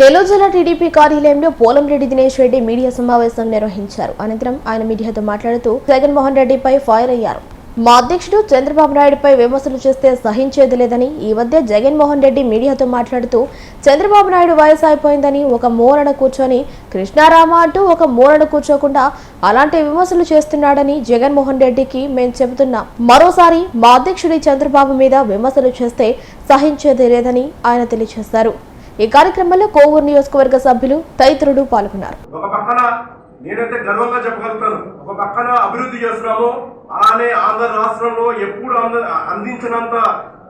Nellore TDP కార్యాలయంలో Polamreddy Dinesh Reddy media సమావేశం నిర్వహించారు. అనంతరం ఆయన మీడియాతో మాట్లాడుతూ జగన్మోహన్ రెడ్డిపై ఫైర్ అయ్యారు. మా అధ్యక్షుడు చంద్రబాబు నాయుడుపై విమర్శలు చేస్తే సహించేది లేదని ఈ మధ్య జగన్మోహన్ రెడ్డి మీడియాతో మాట్లాడుతూ చంద్రబాబు నాయుడు వయసు అయిపోయిందని ఒక మూలన కూర్చొని కృష్ణారామ అంటూ ఒక మూలన కూర్చోకుండా అలాంటి విమర్శలు చేస్తున్నాడని జగన్మోహన్ రెడ్డికి మేము చెబుతున్నాం. మరోసారి మా అధ్యక్షుడి చంద్రబాబు మీద విమర్శలు చేస్తే సహించేది లేదని ఆయన తెలియజేశారు. ఈ కార్యక్రమంలో కోవూరు నియోజకవర్గ సభ్యులు తదితరులు పాల్గొన్నారు. ఒక పక్కన నేనైతే గర్వంగా చెప్పగలుగుతాను. ఒక పక్కన అభివృద్ధి చేస్తున్నాము. అలానే ఆంధ్ర రాష్ట్రంలో ఎప్పుడు అంద- అందించినంత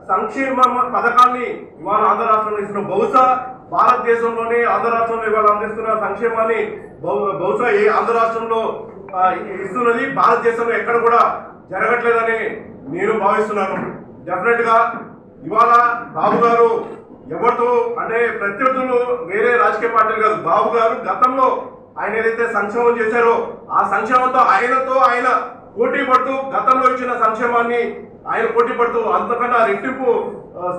సంక్షేమ పథకాన్ని ఇవాళ ఆంధ్ర రాష్ట్రంలో ఇస్తున్నాం. బహుశా భారతదేశంలోనే ఆంధ్ర రాష్ట్రంలో ఇవాళ అందిస్తున్న సంక్షేమాన్ని బహు- బహుశా ఏ ఆంధ్ర రాష్ట్రంలో ఇస్తున్నది భారతదేశంలో ఎక్కడ కూడా జరగట్లేదని నేను భావిస్తున్నాను. డెఫినెట్గా ఇవాళ బాబు గారు వేరే కాదు. బాబు గారు గతంలో ఆయన ఏదైతే సంక్షేమం చేశారో ఆ సంక్షేమంతో ఆయనతో ఆయన పోటీ పడుతూ గతంలో ఇచ్చిన సంక్షేమాన్ని ఆయన పోటీ పడుతూ అంతకన్నా రెట్టింపు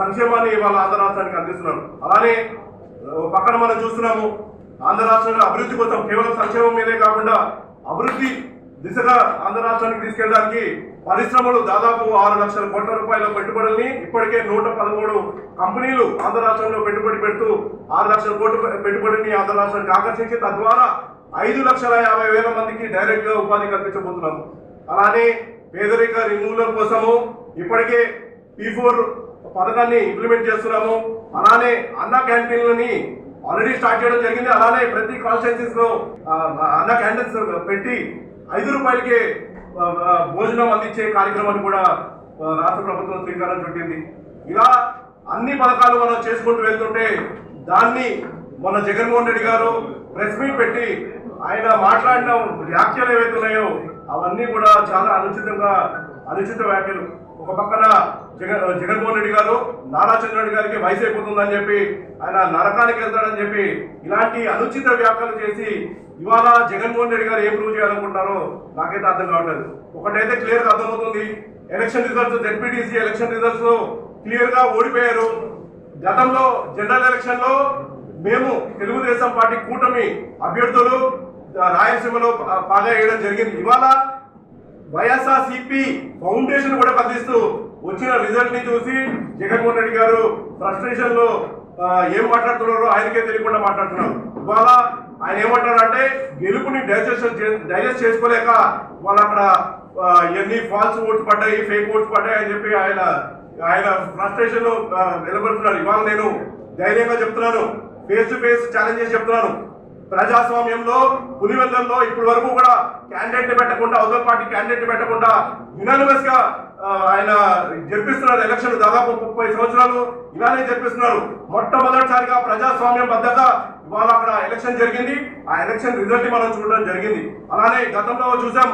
సంక్షేమాన్ని ఇవాళ ఆంధ్ర రాష్ట్రానికి అందిస్తున్నారు. అలానే పక్కన మనం చూస్తున్నాము ఆంధ్ర రాష్ట్రంలో అభివృద్ధి కోసం కేవలం సంక్షేమం మీదే కాకుండా అభివృద్ధి దిశగా ఆంధ్ర రాష్ట్రానికి తీసుకెళ్ళడానికి పరిశ్రమలు దాదాపు ఆరు లక్షల కోట్ల రూపాయల పెట్టుబడుల్ని ఇప్పటికే నూట పదమూడు కంపెనీలు ఆంధ్ర రాష్ట్రంలో పెట్టుబడి పెడుతూ ఆరు లక్షల కోట్ల పెట్టుబడిని ఆంధ్ర రాష్ట్రానికి ఆకర్షించి తద్వారా ఐదు లక్షల యాభై వేల మందికి డైరెక్ట్గా ఉపాధి కల్పించబోతున్నాము అలానే పేదరిక నిర్మూలన కోసము ఇప్పటికే పీ ఫోర్ పథకాన్ని ఇంప్లిమెంట్ చేస్తున్నాము. అలానే అన్న క్యాంటీన్లని ఆల్రెడీ స్టార్ట్ చేయడం జరిగింది. అలానే ప్రతి కాన్స్టిట్యూన్సీస్లో అన్న క్యాంటీన్స్ పెట్టి ఐదు రూపాయలకే భోజనం అందించే కార్యక్రమాన్ని కూడా రాష్ట్ర ప్రభుత్వం శ్రీకారం చుట్టింది. ఇలా అన్ని పథకాలు మనం చేసుకుంటూ వెళ్తుంటే దాన్ని మన జగన్మోహన్ రెడ్డి గారు ప్రెస్ మీట్ పెట్టి ఆయన మాట్లాడిన వ్యాఖ్యలు ఏవైతే ఉన్నాయో అవన్నీ కూడా చాలా అనుచితంగా అనుచిత వ్యాఖ్యలు. ఒక పక్కన జగన్ జగన్మోహన్ రెడ్డి గారు నారా చంద్రరెడ్డి గారికి వయసు అయిపోతుందని చెప్పి ఆయన నరకానికి వెళ్తాడని చెప్పి ఇలాంటి అనుచిత వ్యాఖ్యలు చేసి ఇవాళ జగన్మోహన్ రెడ్డి గారు ఏం ప్రూవ్ చేయాలనుకుంటున్నారో నాకైతే అర్థం కావట్లేదు. ఒకటైతే క్లియర్గా అర్థమవుతుంది. ఎలక్షన్ రిజల్ట్స్ జెడ్పీటీసీ ఎలక్షన్ రిజల్ట్స్లో క్లియర్గా ఓడిపోయారు. గతంలో జనరల్ ఎలక్షన్లో మేము తెలుగుదేశం పార్టీ కూటమి అభ్యర్థులు రాయలసీమలో బాగా వేయడం జరిగింది. ఇవాళ వైఎస్ఆర్సిపి ఫౌండేషన్ కూడా స్పందిస్తూ వచ్చిన రిజల్ట్ని చూసి జగన్మోహన్ రెడ్డి గారు ఫ్రస్ట్రేషన్లో ఏం మాట్లాడుతున్నారో? ఆయనకే తెలియకుండా మాట్లాడుతున్నారు. ఇవాళ ఆయన ఏమంటారంటే గెలుపుని డైజెస్ట్ డైజెస్ట్ చేసుకోలేక వాళ్ళు అక్కడ ఎన్ని ఫాల్స్ ఓట్స్ పడ్డాయి ఫేక్ ఓట్స్ పడ్డాయి అని చెప్పి ఆయన ఆయన ఫ్రస్ట్రేషన్ నిలబడుతున్నారు ఇవాళ నేను ధైర్యంగా చెప్తున్నాను. ఫేస్ టు ఫేస్ ఛాలెంజ్ చేసి చెప్తున్నాను. ప్రజాస్వామ్యంలో పులివెందుల్లో ఇప్పటి వరకు కూడా క్యాండిడేట్ పెట్టకుండా అవతల పార్టీ క్యాండిడేట్ పెట్టకుండా యునానిమస్గా ఆయన జరిపిస్తున్నారు ఎలక్షన్ దాదాపు ముప్పై సంవత్సరాలు ఇలానే జరిపిస్తున్నారు మొట్టమొదటిసారిగా ప్రజాస్వామ్యం బద్దగా ఇవాళ అక్కడ ఎలక్షన్ జరిగింది. ఆ ఎలక్షన్ రిజల్ట్ మనం చూడడం జరిగింది. అలానే గతంలో చూసాం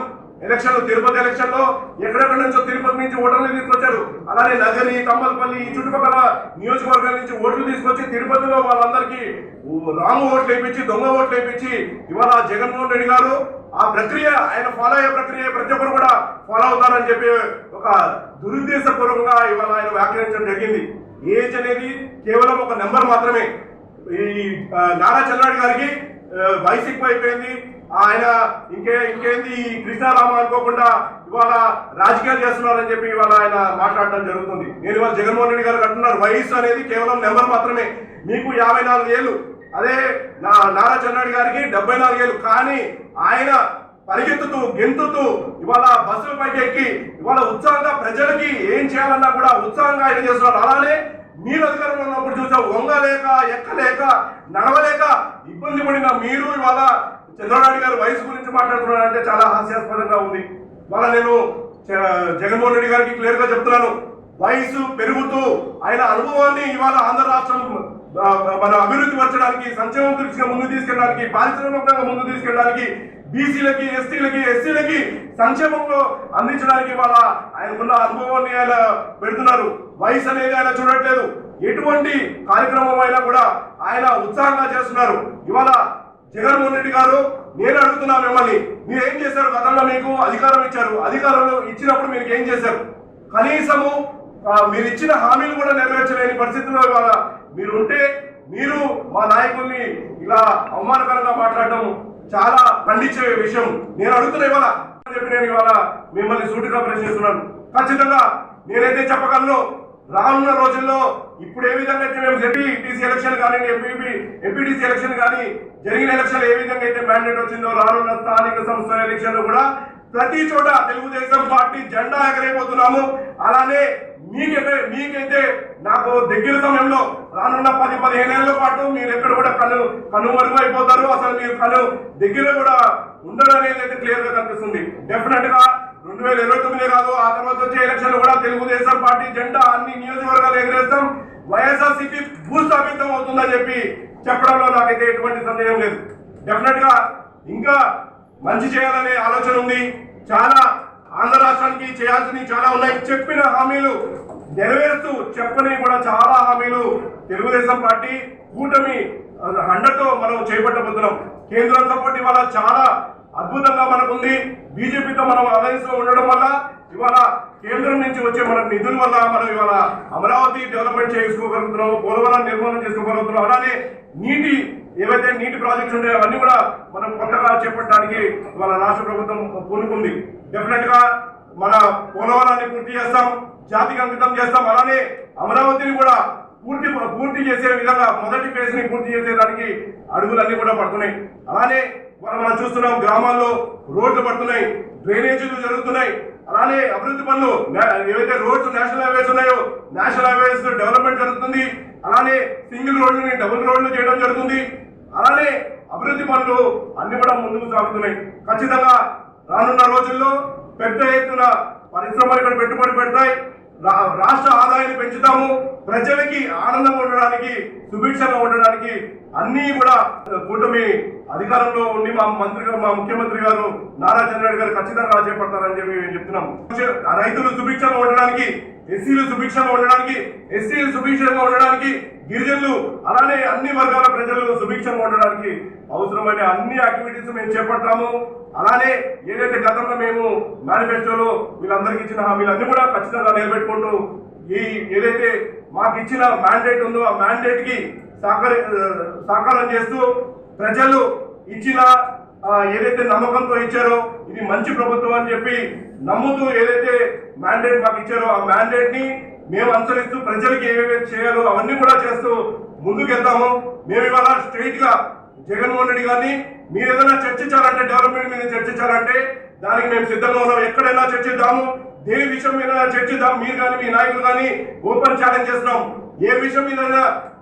ఎలక్షన్ తిరుపతి ఎలక్షన్లో ఎక్కడెక్కడ నుంచో తిరుపతి నుంచి ఓటర్లు తీసుకొచ్చారు. అలానే నగరి తమ్మలపల్లి ఈ చుట్టుపక్కల నియోజకవర్గాల నుంచి ఓట్లు తీసుకొచ్చి తిరుపతిలో వాళ్ళందరికీ రాము ఓట్లు వేయించి దొంగ ఓట్లు వేయించి ఇవాళ జగన్మోహన్ రెడ్డి గారు ఆ ప్రక్రియ ఆయన ఫాలో అయ్యే ప్రక్రియ ప్రతి ఒక్కరు కూడా ఫాలో అవుతారని చెప్పి ఒక దురుద్దేశపూర్వకంగా ఇవాళ ఆయన వ్యాఖ్యానించడం జరిగింది. ఏజ్ అనేది కేవలం ఒక నెంబర్ మాత్రమే. ఈ నారా చంద్రబాబు గారికి వయసు ఎక్కువ అయిపోయింది ఆయన ఇంకే ఇంకేంది ఈ కృష్ణారామ అనుకోకుండా ఇవాళ రాజకీయాలు చేస్తున్నారని చెప్పి ఇవాళ ఆయన మాట్లాడడం జరుగుతుంది. నేను ఇవాళ జగన్మోహన్ రెడ్డి గారు అంటున్నారు వయసు అనేది కేవలం నెంబర్ మాత్రమే. మీకు యాభై నాలుగు ఏళ్ళు. అదే నా నారా చంద్రబాబు గారికి డెబ్బై నాలుగు ఏళ్ళు. కానీ ఆయన పరిగెత్తుతూ గెంతుతూ ఇవాళ బస్సుల పైకి ఎక్కి ఇవాళ ఉత్సాహంగా ప్రజలకి ఏం చేయాలన్నా కూడా ఉత్సాహంగా ఆయన చేస్తున్నారు అలానే మీరు అధికారంలో ఉన్నప్పుడు చూసా వంగలేక ఎక్కలేక నడవలేక ఇబ్బంది పడిన మీరు ఇవాళ చంద్రబాబు గారు వయసు గురించి మాట్లాడుతున్నారంటే చాలా హాస్యాస్పదంగా ఉంది. మళ్ళా నేను జ- జగన్మోహన్ రెడ్డి గారికి క్లియర్గా చెప్తున్నాను. వయసు పెరుగుతూ ఆయన అనుభవాన్ని ఇవాళ ఆంధ్ర రాష్ట్రం మన అభివృద్ధి పరచడానికి సంక్షేమం దృష్టిగా ముందు తీసుకెళ్ళడానికి పారిశ్రామికంగా ముందు తీసుకెళ్ళడానికి బీసీలకి ఎస్టీలకి ఎస్సీలకి సంక్షేమంలో అందించడానికి ఇవాళ ఆయనకున్న అనుభవాన్ని ఆయన పెడుతున్నారు. వయసు అనేది ఆయన చూడట్లేదు. ఎటువంటి కార్యక్రమం అయినా కూడా ఆయన ఉత్సాహంగా చేస్తున్నారు. ఇవాళ జగన్మోహన్ రెడ్డి గారు నేను అడుగుతున్నా మిమ్మల్ని మీరు ఏం చేశారు? గతంలో మీకు అధికారం ఇచ్చారు. అధికారంలో ఇచ్చినప్పుడు మీరు ఏం చేశారు? కనీసము మీరు ఇచ్చిన హామీలు కూడా నెరవేర్చలేని పరిస్థితుల్లో ఇవాళ మీరు ఉంటే మీరు మా నాయకుల్ని ఇలా అవమానకరంగా మాట్లాడడం చాలా ఖండించే విషయం. నేను అడుగుతున్నా ఇవాళ అని చెప్పి నేను ఇవాళ మిమ్మల్ని సూటిగా ప్రశ్నిస్తున్నాను. ఖచ్చితంగా నేనైతే చెప్పగలను రానున్న రోజుల్లో ఇప్పుడు ఏ విధంగా అయితే మేము ఎంపీటీసీ ఎలక్షన్ కానీ ఎంపీపీ ఎంపీటీసీ ఎలక్షన్ కానీ జరిగిన ఎలక్షన్ ఏ విధంగా అయితే మ్యాండేట్ వచ్చిందో రానున్న స్థానిక సంస్థల ఎలక్షన్ కూడా ప్రతి చోట తెలుగుదేశం పార్టీ జెండా ఎగరైపోతున్నాము అలానే మీకైతే మీకైతే నాకు దగ్గర సమయంలో రానున్న పది పదిహేను ఏళ్ళ పాటు మీరు ఎక్కడ కూడా కను కనుమరుగు అయిపోతారు. అసలు మీరు కను దగ్గర కూడా ఉండడం అనేది అయితే క్లియర్గా కనిపిస్తుంది. డెఫినెట్గా రెండు వేల ఇరవై తొమ్మిది కాదు ఆ తర్వాత వచ్చే ఎలక్షన్ కూడా తెలుగుదేశం పార్టీ జెండా అన్ని నియోజకవర్గాలు ఎగరేస్తాం. వైఎస్ఆర్సీపీ భూస్థాపితం అవుతుందని చెప్పి చెప్పడంలో నాకైతే ఎటువంటి సందేహం లేదు. డెఫినెట్గా ఇంకా మంచి చేయాలనే ఆలోచన ఉంది. చాలా ఆంధ్ర రాష్ట్రానికి చేయాల్సినవి చాలా ఉన్నాయి. చెప్పిన హామీలు నెరవేరుస్తూ చెప్పని కూడా చాలా హామీలు తెలుగుదేశం పార్టీ కూటమి హండతో మనం చేపట్టబోతున్నాం. కేంద్రం సపోర్ట్ ఇవాళ చాలా అద్భుతంగా మనకుంది. బీజేపీతో మనం అలయన్స్లో ఉండడం వల్ల ఇవాళ కేంద్రం నుంచి వచ్చే మన నిధుల వల్ల మనం ఇవాళ అమరావతి డెవలప్మెంట్ చేసుకోగలుగుతున్నాం పోలవరం నిర్మాణం చేసుకోగలుగుతున్నాం అలానే నీటి ఏవైతే నీటి ప్రాజెక్ట్స్ ఉంటాయో అవన్నీ కూడా మనం కొత్తగా చేపట్టడానికి ఇవాళ రాష్ట్ర ప్రభుత్వం పూనుకుంది. డెఫినెట్గా మన పోలవరాన్ని పూర్తి చేస్తాం జాతికి అంకితం చేస్తాం. అలానే అమరావతిని కూడా పూర్తి పూర్తి చేసే విధంగా మొదటి ఫేజ్ని పూర్తి చేసేదానికి అడుగులన్నీ కూడా పడుతున్నాయి. అలానే మనం మనం చూస్తున్నాం గ్రామాల్లో రోడ్లు పడుతున్నాయి డ్రైనేజీలు జరుగుతున్నాయి. అలానే అభివృద్ధి పనులు ఏవైతే రోడ్స్ నేషనల్ హైవేస్ ఉన్నాయో నేషనల్ హైవేస్ డెవలప్మెంట్ జరుగుతుంది. అలానే సింగిల్ రోడ్లని డబుల్ రోడ్లు చేయడం జరుగుతుంది. అలానే అభివృద్ధి పనులు అన్ని కూడా ముందుకు సాగుతున్నాయి. ఖచ్చితంగా రానున్న రోజుల్లో పెద్ద ఎత్తున పరిశ్రమలు ఇక్కడ పెట్టుబడి పెడతాయి. రా- రాష్ట్ర ఆదాయాన్ని పెంచుతాము. ప్రజలకి ఆనందంగా ఉండడానికి సుభిక్షంగా ఉండడానికి అన్ని కూడా కూటమి అధికారంలో ఉండి మా మంత్రి గారు మా ముఖ్యమంత్రి గారు నారా చంద్రబాబు గారు ఖచ్చితంగా చేపడతారని చెప్పి మేము చెప్తున్నాం. ఆ రైతులు సుభిక్షంగా ఉండడానికి ఎస్సీలు సుభిక్షంగా ఉండడానికి ఎస్సీలు సుభిక్షంగా ఉండడానికి గిరిజనులు అలానే అన్ని వర్గాల ప్రజలు సుభిక్షంగా ఉండడానికి అవసరమైన అన్ని యాక్టివిటీస్ మేము చేపడతాము. అలానే ఏదైతే గతంలో మేము మేనిఫెస్టోలో వీళ్ళందరికీ ఇచ్చిన హామీలన్నీ కూడా ఖచ్చితంగా నిలబెట్టుకుంటూ ఈ ఏదైతే మాకు ఇచ్చిన మ్యాండేట్ ఉందో ఆ మ్యాండేట్కి సహకరి సహకారం చేస్తూ ప్రజలు ఇచ్చిన ఏదైతే నమ్మకంతో ఇచ్చారో ఇది మంచి ప్రభుత్వం అని చెప్పి నమ్ముతూ ఏదైతే మ్యాండేట్ మాకు ఇచ్చారో ఆ మ్యాండేట్ని మేము అనుసరిస్తూ ప్రజలకి ఏమేమి చేయాలో అవన్నీ కూడా చేస్తూ ముందుకు వెళ్తాము మేము ఇవాళ స్ట్రైట్గా జగన్మోహన్ రెడ్డి గారిని మీరు ఏదైనా చర్చించాలంటే డెవలప్మెంట్ మీద చర్చించాలంటే దానికి మేము సిద్ధంగా ఉన్నాం. ఎక్కడైనా చర్చిద్దాము. దేని విషయం మీద చర్చిద్దాం. మీరు కానీ మీ నాయకులు కానీ ఓపెన్ ఛాలెంజ్ చేస్తున్నాం. ఏ విషయం మీద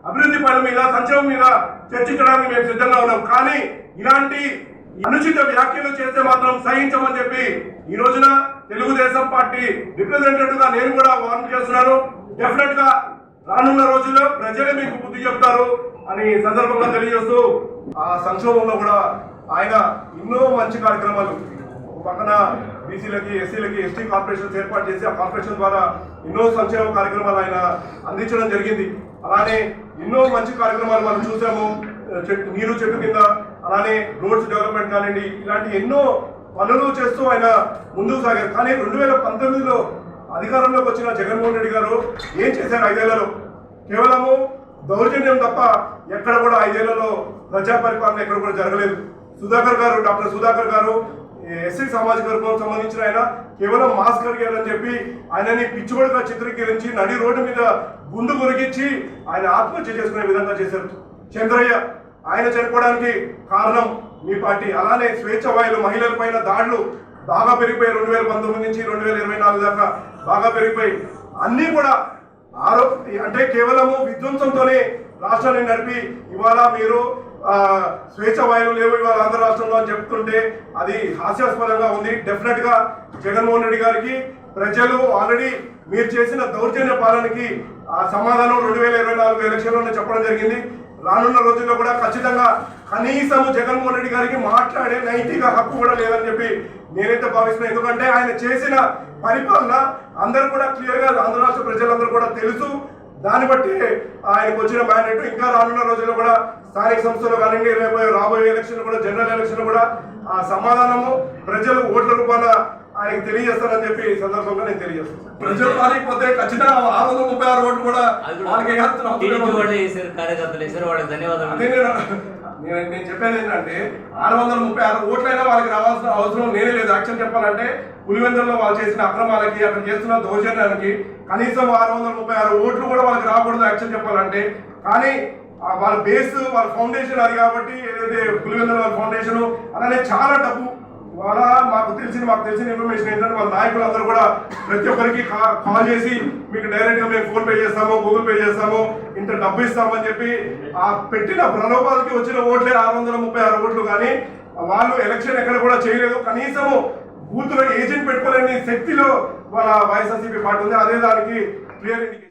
అభివృద్ధి పనుల మీద సంక్షేమం మీద చర్చించడానికి మేము సిద్ధంగా ఉన్నాం. కానీ ఇలాంటి అనుచిత వ్యాఖ్యలు చేస్తే మాత్రం సహించమని చెప్పి ఈ రోజున తెలుగుదేశం పార్టీ రిప్రజెంటేటివ్గా నేను కూడా వార్న్ చేస్తున్నాను. డెఫినెట్గా రానున్న రోజుల్లో ప్రజలే మీకు బుద్ధి చెప్తారు అని సందర్భంగా తెలియజేస్తూ ఆ సంక్షోభంలో కూడా ఆయన ఎన్నో మంచి కార్యక్రమాలు పక్కన బీసీలకి ఎస్సీలకి ఎస్టీ కార్పొరేషన్ ఏర్పాటు చేసి ఆ కార్పొరేషన్ ద్వారా ఎన్నో సంక్షేమ కార్యక్రమాలు ఆయన అందించడం జరిగింది. అలానే ఎన్నో మంచి కార్యక్రమాలు మనం చూసాము. చెట్టు నీరు చెట్టు కింద అలానే రోడ్స్ డెవలప్మెంట్ కానివ్వండి ఇలాంటి ఎన్నో పనులు చేస్తూ ఆయన ముందుకు సాగారు. కానీ రెండు వేల పంతొమ్మిదిలో అధికారంలోకి వచ్చిన జగన్మోహన్ రెడ్డి గారు ఏం చేశారు ఐదేళ్ళలో? కేవలము దౌర్జన్యం తప్ప ఎక్కడ కూడా ఐదేళ్ళలో ప్రజా పరిపాలన ఎక్కడ కూడా జరగలేదు. సుధాకర్ గారు డాక్టర్ సుధాకర్ గారు ఎస్సీ సామాజిక వర్గం సంబంధించిన ఆయన కేవలం మాస్క్ కడిగారని చెప్పి ఆయనని పిచ్చిబడిగా చిత్రీకరించి నడి రోడ్డు మీద గుండు గురిగించి ఆయన ఆత్మహత్య చేసుకునే విధంగా చేశారు. చంద్రయ్య ఆయన చనిపోవడానికి కారణం మీ పార్టీ. అలానే స్వేచ్ఛ వాయులు మహిళల పైన దాడులు బాగా పెరిగిపోయి రెండు వేల పంతొమ్మిది నుంచి రెండు వేల ఇరవై నాలుగు దాకా బాగా పెరిగిపోయి అన్నీ కూడా ఆరో అంటే కేవలము విధ్వంసంతోనే రాష్ట్రాన్ని నడిపి ఇవాళ మీరు స్వేచ్ఛ వాయులు లేవు ఇవాళ ఆంధ్ర రాష్ట్రంలో అని చెప్తుంటే అది హాస్యాస్పదంగా ఉంది. డెఫినెట్గా జగన్మోహన్ రెడ్డి గారికి ప్రజలు ఆల్రెడీ మీరు చేసిన దౌర్జన్య పాలనకి ఆ సమాధానం రెండు వేల ఇరవై నాలుగు ఎలక్షన్లోనే చెప్పడం జరిగింది. రానున్న రోజుల్లో కూడా ఖచ్చితంగా కనీసం జగన్మోహన్ రెడ్డి గారికి మాట్లాడే నైతిక హక్కు కూడా లేదని చెప్పి నేనైతే భావిస్తున్నాను ఎందుకంటే ఆయన చేసిన పరిపాలన అందరూ కూడా క్లియర్గా ఆంధ్ర రాష్ట్ర ప్రజలందరూ కూడా తెలుసు. దాన్ని బట్టి ఆయనకు వచ్చిన మ్యాండేట్ ఇంకా రానున్న రోజుల్లో కూడా స్థానిక సంస్థలు కానివ్వండి రేపు రాబోయే ఎలక్షన్ కూడా జనరల్ ఎలక్షన్ కూడా ఆ సమాధానము ప్రజలు ఓట్ల రూపాన ఆయనకి తెలియజేస్తానని చెప్పి సందర్భంగా నేను తెలియజేస్తాను. ప్రజలు రానిపోతే ఖచ్చితంగా ఆరు వందల ముప్పై ఆరు ఓట్లు కూడా వాళ్ళకి కార్యకర్తలు వేసారు వాళ్ళకి ధన్యవాదాలు. నేను నేను చెప్పేది ఏంటంటే ఆరు వందల ముప్పై ఆరు ఓట్లైనా వాళ్ళకి రావాల్సిన అవసరం నేనే లేదు. యాక్షన్ చెప్పాలంటే పులివెందులలో వాళ్ళు చేసిన అక్రమాలకి అక్కడ చేస్తున్న దౌర్జన్యానికి కనీసం ఆరు వందల ముప్పై ఆరు ఓట్లు కూడా వాళ్ళకి రాకూడదు యాక్షన్ చెప్పాలంటే. కానీ వాళ్ళ బేస్ వాళ్ళ ఫౌండేషన్ అది కాబట్టి ఏదైతే పులివెందుల వాళ్ళ ఫౌండేషన్ అలానే చాలా డబ్బు వాళ్ళ మాకు తెలిసిన మాకు తెలిసిన ఇన్ఫర్మేషన్ ఏంటంటే వాళ్ళ నాయకులందరూ కూడా ప్రతి ఒక్కరికి కాల్ చేసి మీకు డైరెక్ట్గా మేము ఫోన్ పే చేస్తాము గూగుల్ పే చేస్తాము ఇంత డబ్బు ఇస్తామని చెప్పి ఆ పెట్టిన ప్రలోభాలకి వచ్చిన ఓట్లే ఆరు వందల ముప్పై ఆరు ఓట్లు కానీ వాళ్ళు ఎలక్షన్ ఎక్కడ కూడా చేయలేదు. కనీసము బూత్లో ఏజెంట్ పెట్టుకోలేని శక్తిలో వాళ్ళ వైఎస్ఆర్సీపీ పార్టీ ఉంది. అదే దానికి క్లియర్ ఇండికేషన్